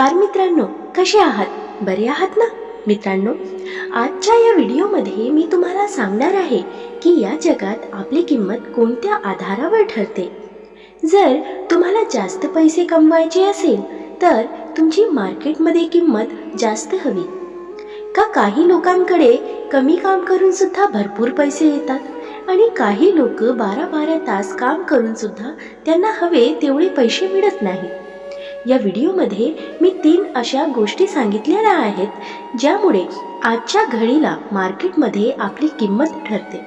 नमस्कार मित्रांनो कसे आहात? बरे आहात ना? मित्रांनो आजच्या या व्हिडिओमध्ये मी तुम्हाला सांगणार आहे की या जगात आपली किंमत कोणत्या आधारावर ठरते. जर तुम्हाला जास्त पैसे कमवायचे असेल तर तुमची मार्केटमध्ये किंमत जास्त हवी. का काही लोकांकडे कमी काम करून सुद्धा भरपूर पैसे येतात आणि काही लोक बारा बारा तास काम करून सुद्धा त्यांना हवे तेवढे पैसे मिळत नाही. या व्हिडिओमध्ये मी तीन अशा गोष्टी सांगितलेल्या आहेत ज्यामुळे आजच्या घडीला मार्केटमध्ये आपली किंमत ठरते.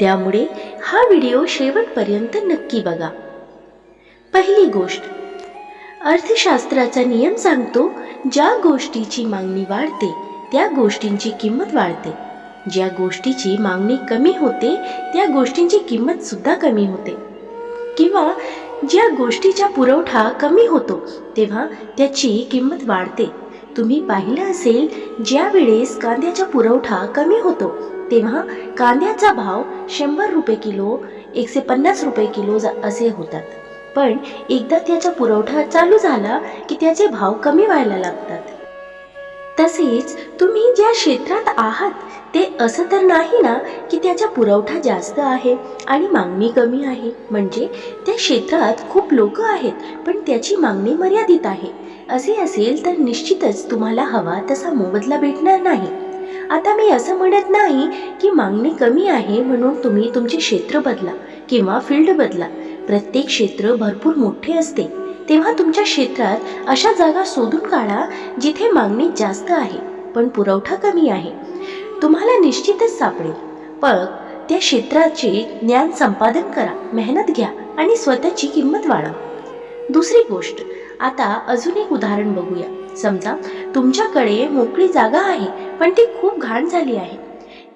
त्यामुळे हा व्हिडिओ शेवटपर्यंत नक्की बघा. पहिली गोष्ट अर्थशास्त्राचा नियम सांगतो ज्या गोष्टीची मागणी वाढते त्या गोष्टींची किंमत वाढते. ज्या गोष्टीची मागणी कमी होते त्या गोष्टींची किंमत सुद्धा कमी होते. किंवा ज्या गोष्टीचा पुरवठा कमी होतो तेव्हा त्याची किंमत वाढते. तुम्ही पाहिलं असेल ज्या वेळेस कांद्याचा पुरवठा कमी होतो तेव्हा कांद्याचा भाव शंभर रुपये किलो एकशे पन्नास रुपये किलो जा- असे होतात. पण एकदा त्याचा पुरवठा चालू झाला की त्याचे भाव कमी व्हायला लागतात. तसेच तुम्ही ज्या क्षेत्रात आहात ते असं तर नाही ना की त्याचा पुरवठा जास्त आहे आणि मागणी कमी आहे. म्हणजे त्या क्षेत्रात खूप लोक आहेत पण त्याची मागणी मर्यादित आहे. असे असेल तर निश्चितच तुम्हाला हवा तसा मोबदला भेटणार नाही. आता मी असं म्हणत नाही की मागणी कमी आहे म्हणून तुम्ही तुमचे क्षेत्र बदला किंवा फील्ड बदला. प्रत्येक क्षेत्र भरपूर मोठे असते. तेव्हा तुमच्या क्षेत्रात अशा जागा शोधून काढा जिथे मागणी जास्त आहे पण पुरवठा कमी आहे. तुम्हाला निश्चितच सापडेल. पण त्या क्षेत्राचे ज्ञान संपादन करा मेहनत घ्या आणि स्वतःची किंमत वाढवा. दुसरी गोष्ट आता अजून एक उदाहरण बघूया. समजा तुमच्याकडे मोकळी जागा आहे पण ती खूप घाण झाली आहे.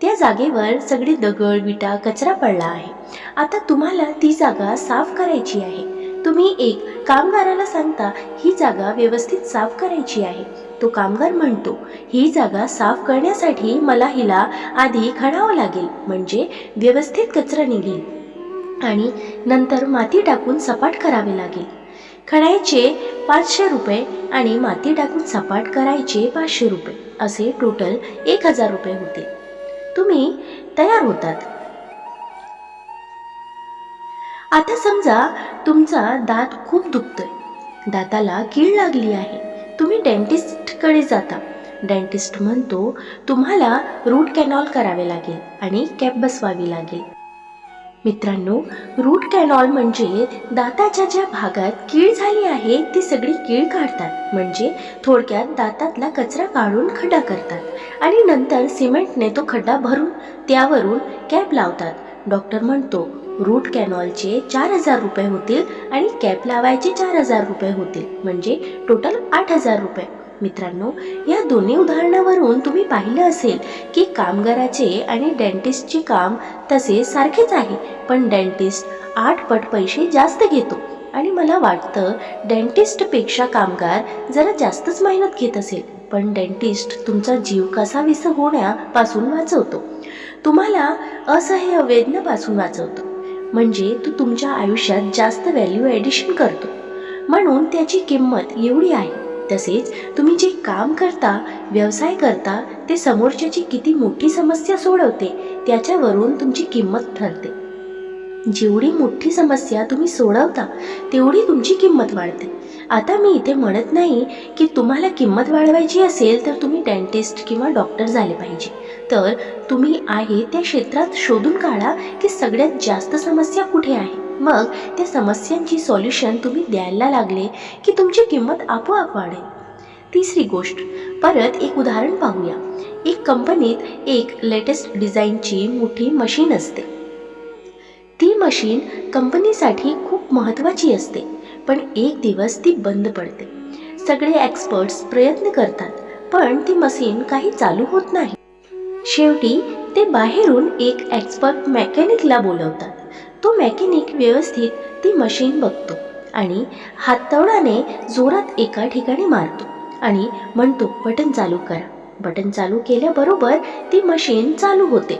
त्या जागेवर सगळे दगड विटा कचरा पडला आहे. आता तुम्हाला ती जागा साफ करायची आहे. तुम्ही एक कामगाराला सांगता ही जागा व्यवस्थित साफ करायची आहे. तो कामगार म्हणतो ही जागा साफ करण्यासाठी मला हिला आधी खणावं लागेल म्हणजे व्यवस्थित कचरा निघेल आणि नंतर माती टाकून सपाट करावे लागेल. खणायचे पाचशे रुपये आणि माती टाकून सपाट करायचे पाचशे रुपये असे टोटल एक हजार रुपये होते. तुम्ही तयार होतात. आता समजा तुमचा दात खूप दुखतोय. दाताला कीड लागली आहे. तुम्ही डेंटिस्टकडे जाता. डेंटिस्ट म्हणतो तुम्हाला रूट कॅनॉल करावे लागेल आणि कॅप बसवावी लागेल. मित्रांनो रूट कॅनॉल म्हणजे दाताच्या ज्या भागात कीड झाली आहे ती सगळी कीड काढतात. म्हणजे थोडक्यात दातातला कचरा काढून खड्डा करतात. आणि नंतर सिमेंटने तो खड्डा भरून त्यावरून कॅप लावतात. डॉक्टर म्हणतो रूट कॅनॉलचे चार हजार रुपये होतील आणि कॅप लावायचे चार हजार रुपये होतील. म्हणजे टोटल आठ हजार रुपये. मित्रांनो या दोन्ही उदाहरणावरून तुम्ही पाहिलं असेल की कामगाराचे आणि डेंटिस्टचे काम तसे सारखेच आहे पण डेंटिस्ट आठ पट पैसे जास्त घेतो. आणि मला वाटतं डेंटिस्टपेक्षा कामगार जरा जास्तच मेहनत घेत असेल पण डेंटिस्ट तुमचा जीव कसा विस होण्यापासून वाचवतो. तुम्हाला असह्य वेदनेपासून वाचवतो. म्हणजे तो तुमच्या आयुष्यात जास्त व्हॅल्यू ॲडिशन करतो. म्हणून त्याची किंमत एवढी आहे. तसेच तुम्ही जे काम करता व्यवसाय करता ते समोरच्याची किती मोठी समस्या सोडवते त्याच्यावरून तुमची किंमत ठरते. जेवढी मोठी समस्या तुम्ही सोडवता तेवढी तुमची किंमत वाढते. आता मी इथे म्हणत नाही की तुम्हाला किंमत वाढवायची असेल तर तुम्ही डेंटिस्ट किंवा डॉक्टर झाले पाहिजे. तर तुम्ही आहे त्या क्षेत्रात शोधून काढा की सगळ्यात जास्त समस्या कुठे आहे. मग त्या समस्यांची सॉल्युशन तुम्ही द्यायला लागले की तुमची किंमत आपोआप वाढेल. तिसरी गोष्ट परत एक उदाहरण पाहूया. एक कंपनीत एक लेटेस्ट डिझाईनची मोठी मशीन असते. ती मशीन कंपनीसाठी खूप महत्त्वाची असते. पण एक दिवस ती बंद पडते. सगळे एक्सपर्ट्स प्रयत्न करतात पण ती मशीन काही चालू होत नाही. शेवटी ते बाहेरून एक एक्सपर्ट मेकॅनिकला बोलवतात. तो मेकॅनिक व्यवस्थित ती मशीन बघतो आणि हातवडाने जोरात एका ठिकाणी मारतो आणि म्हणतो बटन चालू करा. बटन चालू केल्याबरोबर ती मशीन चालू होते.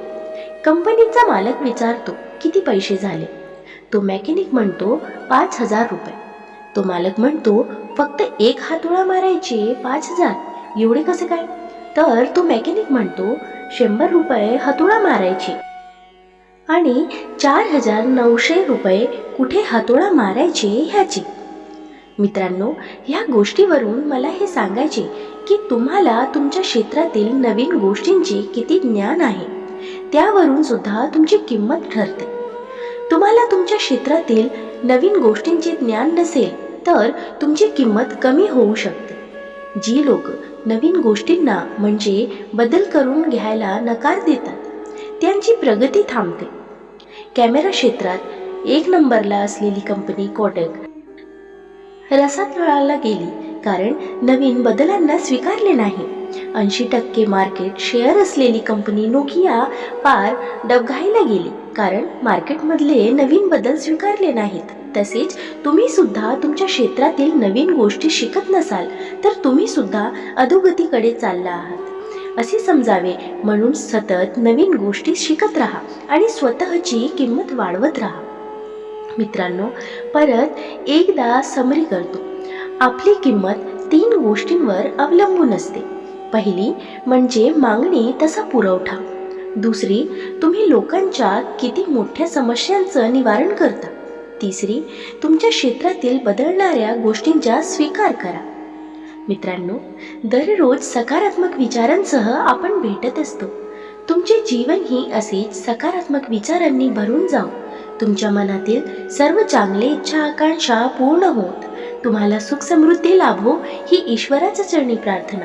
कंपनीचा मालक विचारतो किती पैसे झाले? तो मेकॅनिक म्हणतो पाच हजार रुपये. तो मालक म्हणतो फक्त एक हातोळा मारायचे पाच हजार. एवढे कसे काय? तर तो मेकॅनिक म्हणतो शंभर रुपये हातोळा मारायचे. आणि चार हजार नऊशे रुपये कुठे हातोळा मारायचे ह्याचे. मित्रांनो ह्या गोष्टीवरून मला हे सांगायचे की तुम्हाला तुमच्या क्षेत्रातील नवीन गोष्टींचे किती ज्ञान आहे त्यावरून सुद्धा तुमची किंमत ठरते. तुम्हाला तुमच्या क्षेत्रातील नवीन गोष्टींचे ज्ञान नसेल तर तुमची किंमत कमी होऊ शकते. जी लोक नवीन गोष्टींना म्हणजे बदल करून घ्यायला नकार देतात त्यांची प्रगती थांबते. कॅमेरा क्षेत्रात एक नंबरला असलेली कंपनी कोटक रसातळाला गेली कारण नवीन बदलांना स्वीकारले नाही. ऐंशी टक्के मार्केट शेअर असलेली कंपनी नोकिया पार डबघाईला गेली. कारण मार्केटमधले नवीन बदल स्वीकारले नाहीत. तसेच तुम्ही सुद्धा तुमच्या क्षेत्रातील नवीन गोष्टी शिकत नसाल तर तुम्ही सुद्धा अधोगतीकडे चालला आहात. असे समजावे म्हणून सतत नवीन गोष्टी शिकत राहा आणि स्वतःची किंमत वाढवत राहा. मित्रांनो परत एकदा समरी करतो. आपली किंमत तीन गोष्टींवर अवलंबून असते. पहिली म्हणजे मागणी तसा पुरवठा. दुसरी तुम्ही लोकांच्या किती मोठ्या समस्यांचं निवारण करता. तिसरी तुमच्या क्षेत्रातील बदलणाऱ्या गोष्टींचा स्वीकार करा. मित्रांनो दररोज सकारात्मक विचारांसह आपण भेटत असतो. तुमचे जीवन ही असेच सकारात्मक विचारांनी भरून जाऊ. तुमच्या मनातील सर्व चांगले इच्छा आकांक्षा पूर्ण होत. तुम्हाला सुख समृद्धी लाभो ही ईश्वराच्या चरणी प्रार्थना.